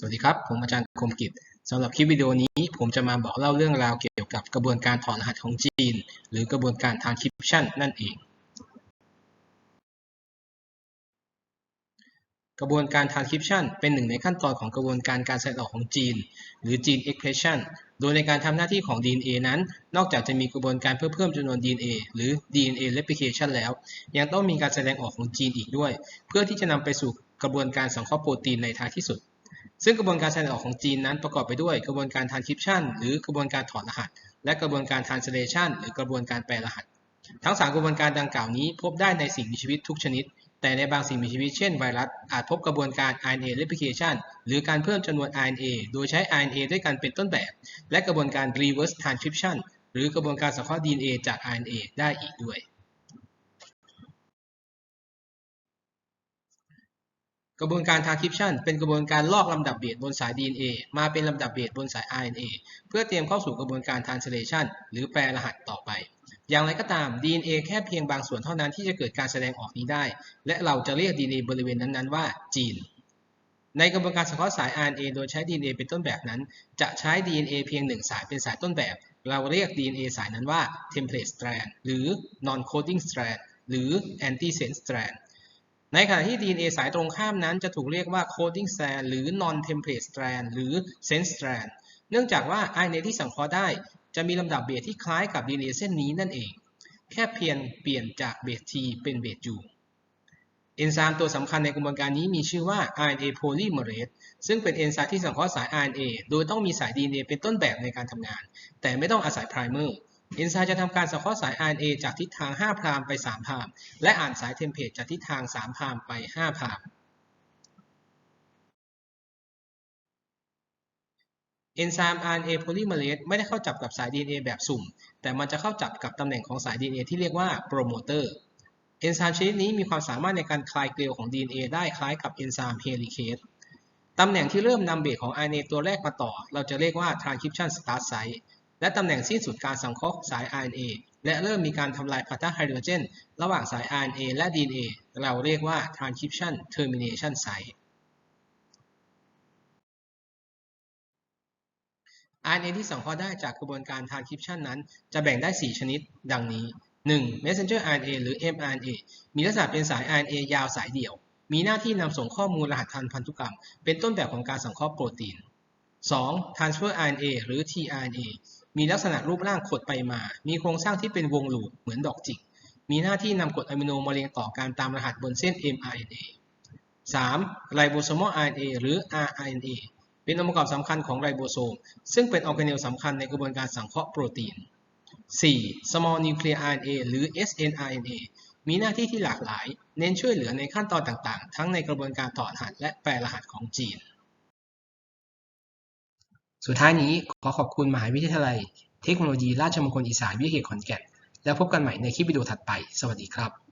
สวัสดีครับ ผมอาจารย์คมกิจสำหรับคลิปวิดีโอนี้ ผมจะมาบอกเล่าเรื่องราวเกี่ยวกับกระบวนการถอดรหัสของจีน หรือกระบวนการ transcription นั่นเอง กระบวนการ transcription เป็นหนึ่งในขั้นตอนของกระบวนการการแสดงออกของจีน หรือ gene expression โดยในการทำหน้าที่ของ DNA นั้น นอกจากจะมีกระบวนการเพื่อเพิ่มจำนวน DNA หรือ DNA replication แล้ว ยังต้องมีการแสดงออกของจีนอีกด้วย เพื่อที่จะนำไปสู่กระบวนการสังเคราะห์โปรตีนในท้ายที่สุด ซึ่งกระบวนการแสดงออกของจีนนั้นประกอบไปด้วยกระบวนการ transcription หรือกระบวนการถอดรหัส และกระบวนการ translation หรือกระบวนการแปลรหัส ทั้ง3กระบวนการดังกล่าวนี้พบได้ในสิ่งมีชีวิตทุกชนิด แต่ในบางสิ่งมีชีวิตเช่นไวรัส อาจพบกระบวนการ RNA replication หรือการเพิ่มจำนวน RNA โดยใช้ RNA ด้วยกันเป็นต้นแบบ และกระบวนการ reverse transcription หรือกระบวนการสังเคราะห์ DNA จาก RNA ได้อีกด้วย กระบวนการ transcription เป็นกระบวนการลอกลำดับเบสบนสาย DNA มาเป็นลำดับเบสบนสาย RNA เพื่อเตรียมเข้าสู่กระบวนการ translation หรือแปลรหัสต่อไป อย่างไรก็ตาม DNA แค่เพียงบางส่วนเท่านั้นที่จะเกิดการแสดงออกนี้ได้ และเราจะเรียก DNA บริเวณนั้นๆว่าจีน ในกระบวนการสังเคราะห์สาย RNA โดยใช้ DNA เป็นต้นแบบนั้น จะใช้ DNA เพียงหนึ่งสายเป็นสายต้นแบบ เราเรียก DNA สายนั้นว่า template strand หรือ non coding strand หรือ antisense strand ในขณะที่ DNA สายตรงข้ามนั้นจะถูกเรียกว่า coding strand หรือ non template strand หรือ sense strand เนื่องจากว่า RNA ที่สังเคราะห์ได้ จะมีลำดับเบสที่คล้ายกับ DNA เส้นนี้นั่นเอง แค่เพียงเปลี่ยนจากเบส T เป็นเบส U เอนไซม์ตัวสำคัญในกระบวนการนี้มีชื่อว่า RNA polymerase ซึ่งเป็นเอนไซม์ที่สังเคราะห์สาย RNA โดยต้องมีสาย DNA เป็นต้นแบบในการทำงาน แต่ไม่ต้องอาศัยไพรเมอร์ เอนไซม์จะทำการสังเคราะห์สาย RNA จากทิศทาง 5 พรามไป 3 พรามและอ่านสายเทมเพลตจากทิศทาง 3 พรามไป 5 พรามเอนไซม์ RNA polymerase ไม่ได้เข้าจับกับสาย DNA แบบสุ่ม แต่มันจะเข้าจับกับตำแหน่งของสาย DNA ที่เรียกว่าโปรโมเตอร์เอนไซม์ชนิดนี้มีความสามารถในการคลายเกลียวของ DNA ได้คล้ายกับเอนไซม์ helicase ตำแหน่งที่เริ่มนำเบสของ RNA ตัวแรกมาต่อ เราจะเรียกว่า transcription start site และตำแหน่งสิ้นสุดการสังเคราะห์สาย RNA และเริ่มมีการทำลายพันธะไฮโดรเจน ระหว่างสาย RNA และ DNA เราเรียกว่า transcription termination site RNA ที่สังเคราะห์ได้จากกระบวนการ transcription นั้น จะแบ่งได้ 4 ชนิด ดังนี้ 1. messenger RNA หรือ mRNA มีลักษณะเป็นสาย RNA ยาวสายเดี่ยว มีหน้าที่นำส่งข้อมูลรหัสทางพันธุกรรม เป็นต้นแบบของการสังเคราะห์โปรตีน 2. transfer RNA หรือ tRNA มีลักษณะรูปร่างขดไปมา มีโครงสร้างที่เป็นวงลูปเหมือนดอกจิก มีหน้าที่นำกรดอะมิโนมาเรียงต่อการตามรหัสบนเส้น mRNA 3. ribosomal RNA หรือ rRNA เป็นองค์ประกอบสำคัญของไรโบโซม ซึ่งเป็นออร์แกเนลสำคัญในกระบวนการสังเคราะห์โปรตีน 4. small nuclear RNA หรือ snRNA มีหน้าที่ที่หลากหลาย เน้นช่วยเหลือในขั้นตอนต่างๆ ทั้งในกระบวนการถอรหัสและแปลรหัสของจีน สุดท้ายนี้ขอขอบคุณมหาวิทยาลัย เทคโนโลยีราชมงคลอีสานวิทยาเขตขอนแก่น แล้วพบกันใหม่ในคลิปวิดีโอถัดไป สวัสดีครับ